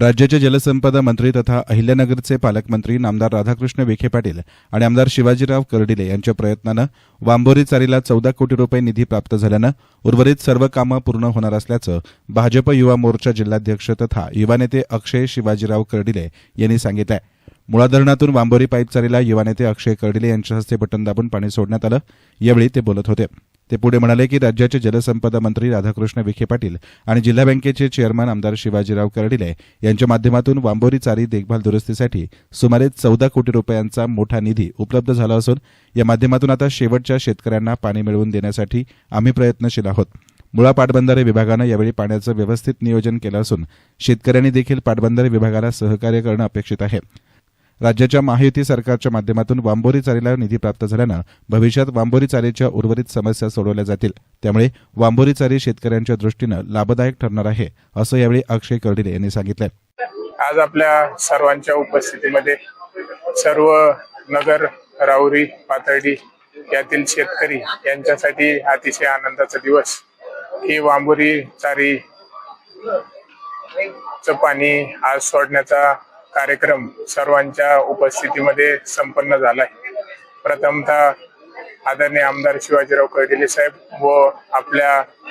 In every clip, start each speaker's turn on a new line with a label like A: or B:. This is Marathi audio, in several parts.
A: राज्याचे जलसंपदा मंत्री तथा अहिल्यानगरचे पालकमंत्री नामदार राधाकृष्ण विखे पाटील आणि आमदार शिवाजीराव कर्डिले यांच्या प्रयत्नानं वांबोरी चारीला चौदा कोटी रुपये निधी प्राप्त झाल्यानं उर्वरित सर्व कामं पूर्ण होणार असल्याचं भाजप युवा मोर्चा जिल्हाध्यक्ष तथा युवा नेते अक्षय शिवाजीराव कर्डिले यांनी सांगितलं मुळा धरणातून वांबोरी पाईप चारीला युवा नेते अक्षय कर्डिले यांच्या हस्ते बटन दाबून पाणी सोडण्यात आलं. यावेळी ते बोलत होते. ते पुढे म्हणाले की राज्याचे जलसंपदा मंत्री राधाकृष्ण विखे पाटील आणि जिल्हा बँकेचे चेअरमन आमदार शिवाजीराव कर्डिले यांच्या माध्यमातून वांबोरी चारी देखभाल दुरुस्तीसाठी सुमारे चौदा कोटी रुपयांचा मोठा निधी उपलब्ध झाला असून या माध्यमातून आता शेवटच्या शेतकऱ्यांना पाणी मिळवून देण्यासाठी आम्ही प्रयत्नशील आहोत. मुळा पाटबंधारे विभागानं यावेळी पाण्याचं व्यवस्थित नियोजन केलं असून शेतकऱ्यांनी देखील पाटबंधारे विभागाला सहकार्य करणं अपेक्षित आहे. राज्याच्या महायुती सरकारच्या माध्यमातून वांबोरी चारीला निधी प्राप्त झाल्यानं भविष्यात वांबोरी चारीच्या उर्वरित समस्या सोडवल्या जातील. त्यामुळे वांबोरी चारी शेतकऱ्यांच्या दृष्टीनं लाभदायक ठरणार आहे असं यावेळी अक्षय कर्डिले यांनी सांगितलं.
B: आज आपल्या सर्वांच्या उपस्थितीमध्ये सर्व नगर राऊरी पातळी यातील शेतकरी यांच्यासाठी अतिशय आनंदाचा दिवस. ही वांबोरी चारी पाणी आज सोडण्याचा कार्यक्रम सर्वांच्या उपस्थितीमध्ये संपन्न झालाय. प्रथमतः आदरणीय आमदार शिवाजीराव कर्डिले साहेब व आपल्या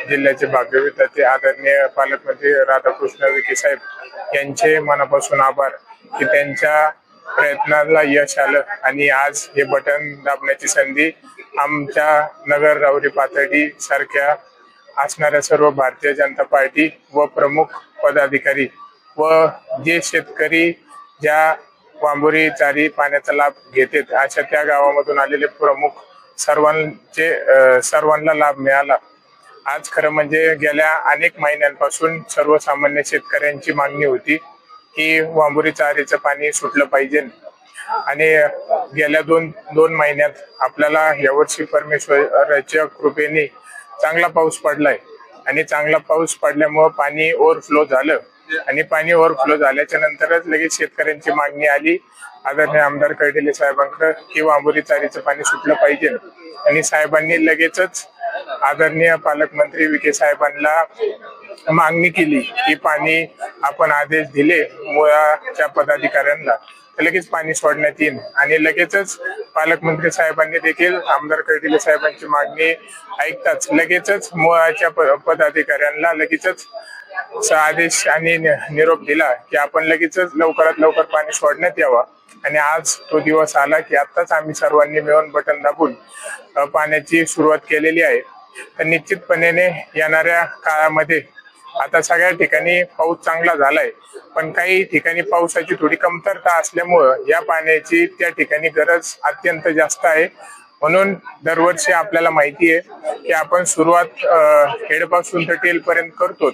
B: जिल्ह्याचे भाग्यविधाते आदरणीय पालकमंत्री राधाकृष्ण विखे साहेब यांचे मनापासून आभार की त्यांच्या प्रयत्नाला यश आलं आणि आज हे बटन दाबण्याची संधी आमच्या नगर रावरी पातळी सारख्या असणाऱ्या सर्व भारतीय जनता पार्टी व प्रमुख पदाधिकारी व जे शेतकरी ज्या वांबोरी चारी पाण्याचा लाभ घेतात अशा त्या गावामधून आलेले प्रमुख सर्वांचे सर्वांना लाभ मिळाला. आज खरं म्हणजे गेल्या अनेक महिन्यांपासून सर्वसामान्य शेतकऱ्यांची मागणी होती की वांबुरी चारीचं पाणी सुटलं पाहिजे. आणि गेल्या दोन दोन महिन्यात आपल्याला यावर्षी परमेश्वराच्या कृपेने चांगला पाऊस पडलाय. आणि चांगला पाऊस पडल्यामुळं पाणी ओव्हरफ्लो झालं. आणि पाणी ओव्हरफ्लो झाल्याच्या नंतरच लगेच शेतकऱ्यांची मागणी आली. आदरणीय आमदार कर्डिले साहेबांकडे की वांबोरी चारीचं पाणी सुटलं पाहिजे. आणि साहेबांनी लगेचच आदरणीय पालकमंत्री विखे साहेबांना मागणी केली की पाणी आपण आदेश दिले मुळाच्या पदाधिकाऱ्यांना. लगेच पाणी सोडण्यात येईल. आणि लगेचच पालकमंत्री साहेबांनी देखील आमदार कर्डिले साहेबांची मागणी ऐकताच लगेचच मुळाच्या पदाधिकाऱ्यांना लगेचच चा आदेश आणि नि- निरोप दिला की आपण लगेचच लवकरात लवकर पाणी सोडण्यात यावा. आणि आज तो दिवस आला की आताच आम्ही सर्वांनी मिळून बटन दाबून पाण्याची सुरुवात केलेली आहे. तर निश्चितपणे येणाऱ्या काळामध्ये आता सगळ्या ठिकाणी पाऊस चांगला झालाय पण काही ठिकाणी पावसाची थोडी कमतरता असल्यामुळं या पाण्याची त्या ठिकाणी गरज अत्यंत जास्त आहे. म्हणून दरवर्षी आपल्याला माहिती आहे की आपण सुरुवात हेडपासून तर टेल पर्यंत करतो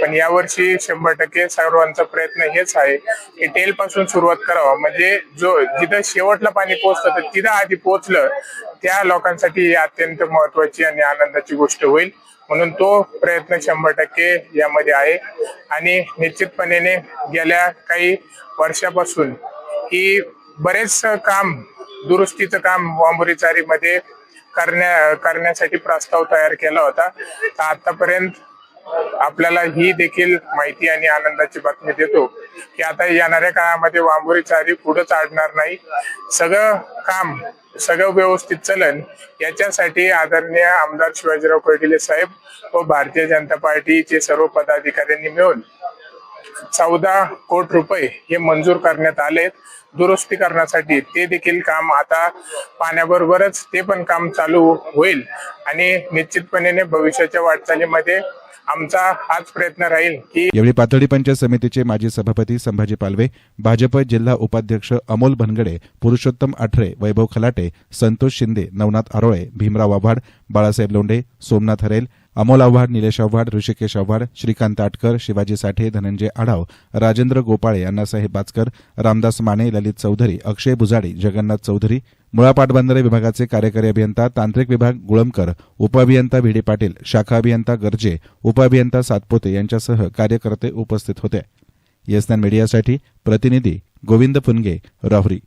B: पण यावर्षी शंभर टक्के सर्वांचा प्रयत्न हेच आहे की टेल पासून सुरुवात करावा. म्हणजे जो जिथं शेवटला पाणी पोहोचतं तर तिथं आधी पोहोचलं त्या लोकांसाठी अत्यंत महत्वाची आणि आनंदाची गोष्ट होईल. म्हणून तो प्रयत्न शंभर टक्के यामध्ये आहे. आणि निश्चितपणे गेल्या काही वर्षापासून ही बरेच काम दुरुस्तीचं काम वांबोरी चारीमध्ये करण्या करण्यासाठी प्रस्ताव तयार केला होता. तर आतापर्यंत आपल्याला ही देखील माहिती आणि आनंदाची बातमी देतो की आता येणाऱ्या काळामध्ये वांबोरी चारी पुढे चाढणार नाही. सगळं काम सगळं व्यवस्थित चलन याच्यासाठी आदरणीय आमदार शिवाजीराव कर्डिले साहेब व भारतीय जनता पार्टीचे सर्व पदाधिकाऱ्यांनी मिळून चौदा कोटी रुपये हे मंजूर करण्यात आले दुरुस्ती करण्यासाठी ते देखील काम आता पाण्याबरोबरच ते पण काम चालू होईल आणि निश्चितपणे भविष्याच्या वाटचालीमध्ये आमचा हाच प्रयत्न राहील की
A: यावेळी पातळी पंचायत समितीचे माजी सभापती संभाजी पालवे भाजप जिल्हा उपाध्यक्ष अमोल भनगडे पुरुषोत्तम आठरे वैभव खलाटे संतोष शिंदे नवनाथ आरोळे भीमराव आव्हाड बाळासाहेब लोंढे सोमनाथ हरेल अमोल आव्हाड निलेश आव्हाड ऋषिकेश आव्हाड श्रीकांत आटकर शिवाजी साठे धनंजय आढाव राजेंद्र गोपाळे अण्णासाहेब बाचकर रामदास माने ललित चौधरी अक्षय बुजाडी जगन्नाथ चौधरी मुळा पाटबंधारे विभागाचे कार्यकारी अभियंता तांत्रिक विभाग गुळमकर उपअभियंता भिडे पाटील शाखा अभियंता गर्जे उपअभियंता सातपोते यांच्यासह कार्यकर्ते उपस्थित होते. येसन मीडियासाठी प्रतिनिधी गोविंद फुनगे राहुरी.